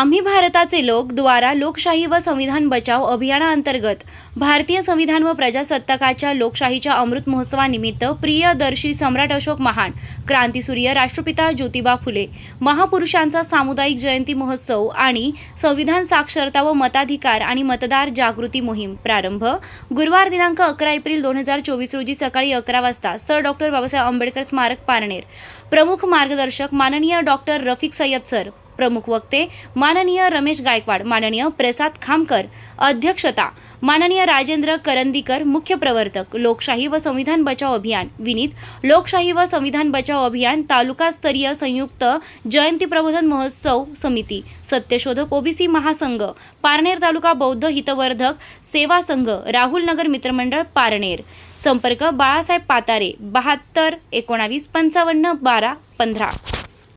आम्ही भारताचे लोक द्वारा लोकशाही व संविधान बचाव अभियानाअंतर्गत भारतीय संविधान व प्रजासत्ताकाच्या लोकशाहीच्या अमृत महोत्सवानिमित्त प्रियदर्शी सम्राट अशोक महान क्रांतीसूर्य राष्ट्रपिता ज्योतिबा फुले महापुरुषांचा सामुदायिक जयंती महोत्सव आणि संविधान साक्षरता व मताधिकार आणि मतदार जागृती मोहीम प्रारंभ गुरुवार दिनांक अकरा एप्रिल दोन हजार चोवीस रोजी सकाळी अकरा वाजता सर डॉक्टर बाबासाहेब आंबेडकर स्मारक पारनेर. प्रमुख मार्गदर्शक माननीय डॉक्टर रफिक सय्यद सर प्रमुख वक्ते माननीय रमेश गायकवाड माननीय प्रसाद खामकर अध्यक्षता माननीय राजेंद्र करंदीकर मुख्य प्रवर्तक लोकशाही व संविधान बचाव अभियान विनीत लोकशाही व संविधान बचाव अभियान तालुकास्तरीय संयुक्त जयंती प्रबोधन महोत्सव समिती सत्यशोधक ओबीसी महासंघ पारनेर तालुका बौद्ध हितवर्धक सेवा संघ राहुल नगर मित्रमंडळ पारनेर. संपर्क बाळासाहेब पातारे बहात्तर एकोणावीस पंचावन्न बारा पंधरा.